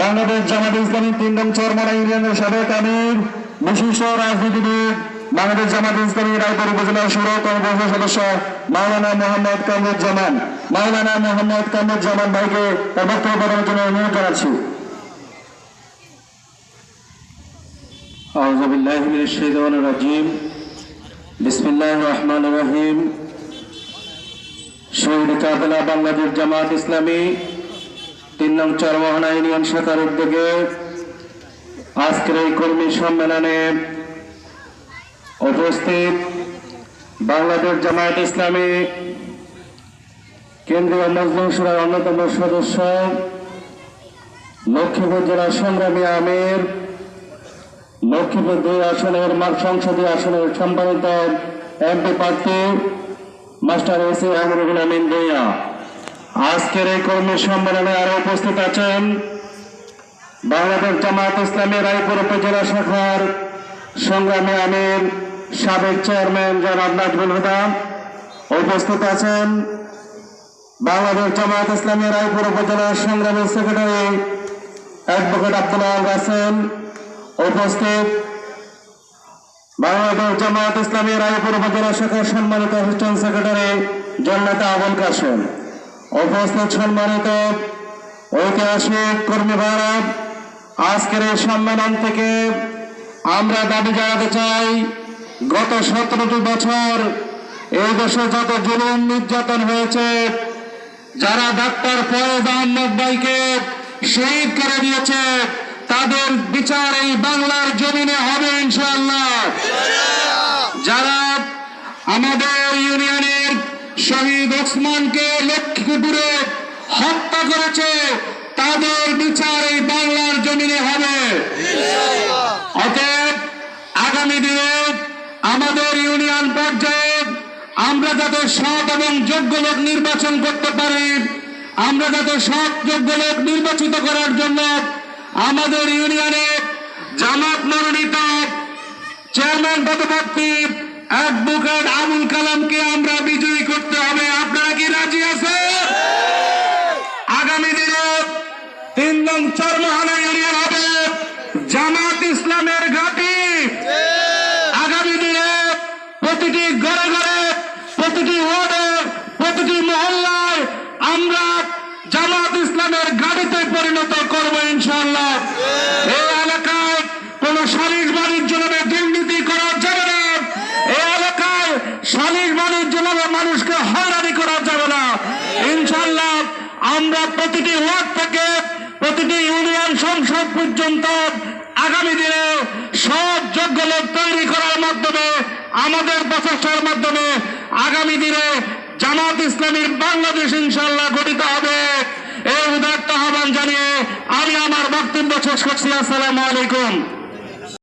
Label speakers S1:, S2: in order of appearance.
S1: বাংলাদেশ জামাত ইসলামী তিন নং চরমনা ইউনিয়নের সাবেক আমির বিশিষ্ট রাজনীতিবিদ বাংলাদেশ জামাত ইসলামী রায়পুর উপজেলা সৌর কর্মপরিষদ সদস্য মাওলানা মোহাম্মদ কামরুজ্জামান মাওলানা মোহাম্মদ কামরুজ্জামান ভাইকে তার বক্তব্য প্রদানের জন্য অনুরোধ জানাচ্ছি
S2: أعوذ بالله من الشيطان الرجيم بسم الله الرحمن الرحيم শহীদ কাফেলা বাংলাদেশ জামাত ইসলামী তিন নং চরমোহনা ইউনিয়ন শাখার উদ্যোগে আজকের এই কর্মী সম্মেলনে উপস্থিত বাংলাদেশ জামায়াত ইসলামী কেন্দ্রীয় মজলিস সুরার অন্যতম সদস্য লক্ষ্মীপুর জেলার সংগ্রামী আমির, লক্ষ্মীপুর দুই আসনের সংসদীয় আসনের সম্মানিত এমপি প্রার্থী master S A Amrul Amin Bhuiyan. আজকের এই কর্মী সম্মেলনে আরও উপস্থিত আছেন বাংলাদেশ জামাত ইসলামী রায়পুর উপজেলা শাখার সংগ্রামী আমির সাবেক চেয়ারম্যান জনাব নাজমুল হুদা। উপস্থিত আছেন বাংলাদেশ জামাত ইসলামী রায়পুর উপজেলার সংগ্রামী সেক্রেটারি অ্যাডভোকেট আব্দুল্লাহ রাসেল উপস্থিত বাংলাদেশ জামায়াত ইসলামী রায়পুর উপজেলা শাখার সম্মানিত অ্যাসিস্ট্যান্ট সেক্রেটারি জন্নাতা আবুল কাসেম উপস্থিত সম্মানিত ঐতিহাসিক কর্মী ভারত আজকের এই সম্মেলন থেকে আমরা দাবি জানাতে চাই, গত সতেরোটি বছর এই দেশে যত জুলুম নির্যাতন হয়েছে, যারা ডাক্তার ফয়েজ আহমদ ভাইকে শহীদ করে দিয়েছে, তাদের বিচার এই বাংলার জমিনে হবে ইনশাআল্লাহ। যারা আমাদের ইউনিয়নের শহীদ ওসমানকে লক্ষ্মীপুরে হত্যা করেছে, তাদের বিচার এই বাংলার জমিনে হবে। অতএব আগামী দিনে আমাদের ইউনিয়ন পর্যায়ে আমরা যাতে সৎ এবং যোগ্য লোক নির্বাচন করতে পারি, আমরা যাতে সৎ যোগ্য লোক নির্বাচিত করার জন্য আমাদের ইউনিয়নে জামাত মনোনীত চেয়ারম্যান পদপ্রার্থী অ্যাডভোকেট আবুল কালামকে আমরা বিজয়ী করতে হবে আপনারা কি রাজি আছেন আগামী দিনে নং চরমহানা ইউনিয়ন হবে জামাত ইসলামের ঘাঁটি। আগামী দিনে প্রতিটি ঘরে ঘরে, প্রতিটি ওয়ার্ডে, প্রতিটি মহল্লায় আমরা জামাত ইসলামের গাড়িতে পরিণত করব ইনশাআল্লাহ। এই এলাকায় কোন সালিশ বাণিজ্য নামে দুর্নীতি করা যাবে না। এই এলাকায় সালিশ বাণিজ্য নামে মানুষকে হয়রানি করা যাবে না। ইনশাআল্লাহ আমরা প্রতিটি ওয়ার্ড থেকে প্রতিটি ইউনিয়ন সংসদ পর্যন্ত আগামী দিনে সব যোগ্য লোক তৈরি করার মাধ্যমে, আমাদের প্রচেষ্টার মাধ্যমে আগামী দিনে জামাত ইসলামীর বাংলাদেশ ইনশাল্লাহ গঠিত হবে। এই উদারটা আহ্বান জানিয়ে আমি আমার বক্তব্য শেষ করছি। আসসালামু আলাইকুম।